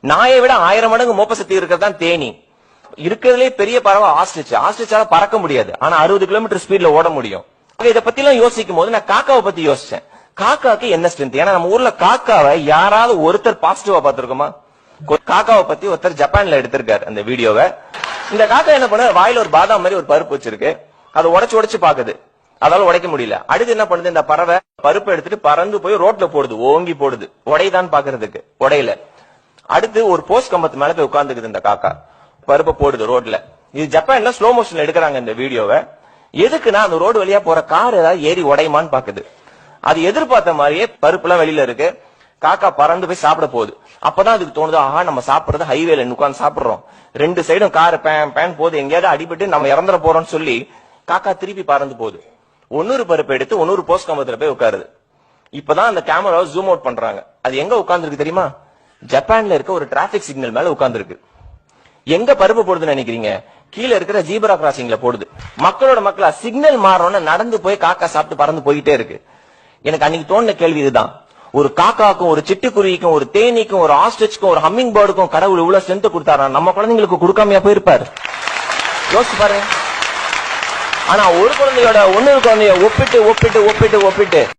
நாயை விட ஆயிரம் மடங்கு மோப்ப சக்தி இருக்கிறது தான் தேனி. இருக்கிறதுலே பெரிய பறவை ஆஸ்ட்ரிச். ஆஸ்ட்ரிச்சால பறக்க முடியாது. ஆனா அறுபது கிலோமீட்டர் ஸ்பீட்ல ஓட முடியும். இதை பத்தி எல்லாம் யோசிக்கும் போது நான் காக்காவை பத்தி யோசிச்சேன். காக்காக்கு என்ன ஸ்ட்ரென்த் ஏன்னா நம்ம ஊர்ல காக்காவை யாராவது ஒருத்தர் பாசிட்டிவா பாத்திருக்கோமா காக்காவை பத்தி ஒருத்தர் ஜப்பான்ல எடுத்திருக்காரு அந்த வீடியோவை. இந்த காக்கா என்ன பண்ண வாயில ஒரு பாதாம் மாதிரி ஒரு பருப்பு வச்சிருக்கு. அதை உடைச்சு உடைச்சு பாக்குது. அதால உடைக்க முடியல. அடுத்து என்ன பண்ணுது? இந்த பறவை பருப்பை எடுத்துட்டு பறந்து போய் ரோட்ல போடுது. ஓங்கி போடுது. உடையதான் பாக்குறதுக்கு. உடையில. அடுத்து ஒரு போஸ்ட் கம்பத்து மேல போய் உட்கார்ந்துக்குது இந்த காக்கா. பருப்பை போடுது ரோட்ல. இது ஜப்பான்ல ஸ்லோ மோஷன்ல எடுக்கிறாங்க இந்த வீடியோவை. எதுக்குன்னா அந்த ரோடு வழியா போற கார் ஏதாவது ஏறி உடையுமான்னு பாக்குது. அது எதிர்பார்த்த மாதிரியே பருப்புலாம் வெளியில இருக்கு. காக்கா பறந்து போய் சாப்பிட போகுது. அப்பதான் அதுக்கு தோணுது ஆஹா நம்ம சாப்பிடுறது ஹைவேல உட்காந்து சாப்பிடுறோம். ரெண்டு சைடும் கார் பேன் பேன் போது எங்கேயாவது அடிபட்டு நம்ம இறந்துட போறோம்னு சொல்லி காக்கா திருப்பி பறந்து போகுது. ஒன்னொரு பருப்பு எடுத்து ஒன்னொரு போஸ்ட் கம்பத்துல போய் உட்காருது. இப்பதான் அந்த கேமராவை ஜூம் அவுட் பண்றாங்க. அது எங்க உட்காந்துருக்கு தெரியுமா? ஜப்பான்ல இருக்க ஒரு டிராபிக் சிக்னல் மேல உட்கார்ந்துருக்கு. எங்க பருப்பு போடுதுன்னு நினைக்கிறீங்க? கீழே இருக்கிற ஜீப்ரா கிராசிங்ல போடுது. மக்களோட மக்களா சிக்னல் மாறணும்னு நடந்து போய் காக்கா சாப்பிட்டு பறந்து போயிட்டே இருக்கு. எனக்கு அன்னைக்கு தோணுன கேள்வி இதுதான். ஒரு காக்காக்கும் ஒரு சிட்டுக்குருவிக்கும் ஒரு தேனீக்கும் ஒரு ஆஸ்ட்ரிச்சுக்கும் ஒரு ஹம்மிங் பேர்டுக்கும் கடவுள் இவ்வளவு ஸ்ட்ரென்த் கொடுத்தாரா? நம்ம குழந்தைங்களுக்கு கொடுக்காமையா போயிருப்பாரு. யோசிச்சு பாருங்க. ஆனா ஒரு குழந்தையோட ஒன்னொரு குழந்தைய ஒப்பிட்டு ஒப்பிட்டு ஒப்பிட்டு ஒப்பிட்டு